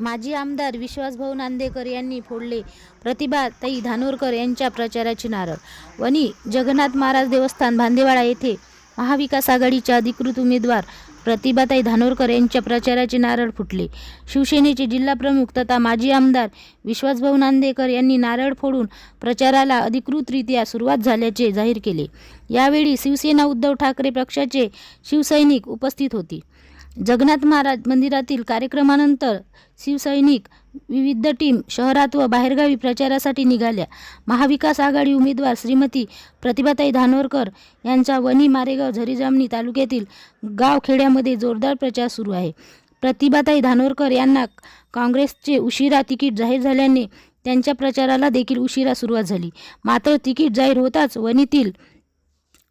माजी आमदार विश्वासभाऊ नांदेकर यांनी फोडले. प्रतिभाताई धानोरकर यांच्या प्रचाराची नारळ. वणी जगन्नाथ महाराज देवस्थान भांदेवाडा येथे महाविकास आघाडीच्या अधिकृत उमेदवार प्रतिभाताई धानोरकर यांच्या प्रचाराचे नारळ फुटले. शिवसेनेचे जिल्हाप्रमुख तथा माजी आमदार विश्वासभाऊ नांदेकर यांनी नारळ फोडून प्रचाराला अधिकृतरित्या सुरुवात झाल्याचे जाहीर केले. यावेळी शिवसेना उद्धव ठाकरे पक्षाचे शिवसैनिक उपस्थित होते. जगन्नाथ महाराज मंदिरातील कार्यक्रमानंतर शिवसैनिक विविध टीम शहरात व बाहेरगावी प्रचारासाठी निघाल्या. महाविकास आघाडी उमेदवार श्रीमती प्रतिभाताई धानोरकर यांचा वणी मारेगाव झरीजामणी तालुक्यातील गावखेड्यामध्ये जोरदार प्रचार सुरू आहे. प्रतिभाताई धानोरकर यांना काँग्रेसचे उशिरा तिकीट जाहीर झाल्याने त्यांच्या प्रचाराला देखील उशिरा सुरुवात झाली. मात्र तिकीट जाहीर होताच वणीतील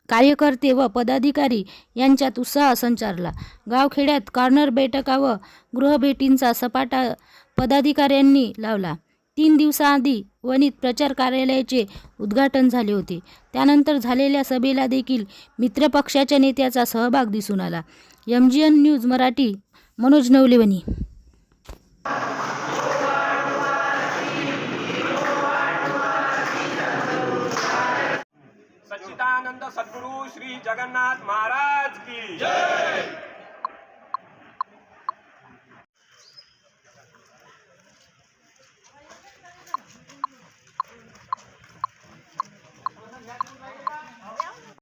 कार्यकर्ते व पदाधिकारी यांच्यात उत्साह संचारला. गावखेड्यात कॉर्नर बैठका व गृहभेटींचा सपाटा पदाधिकाऱ्यांनी लावला. तीन दिवसाआधी वनित प्रचार कार्यालयाचे उद्घाटन झाले होते. त्यानंतर झालेल्या सभेला देखील मित्रपक्षाच्या नेत्याचा सहभाग दिसून आला. M G N news Marathi Manoj नवलेवणी. Paramanand Sadguru Shri Jagannath Maharaj की जय.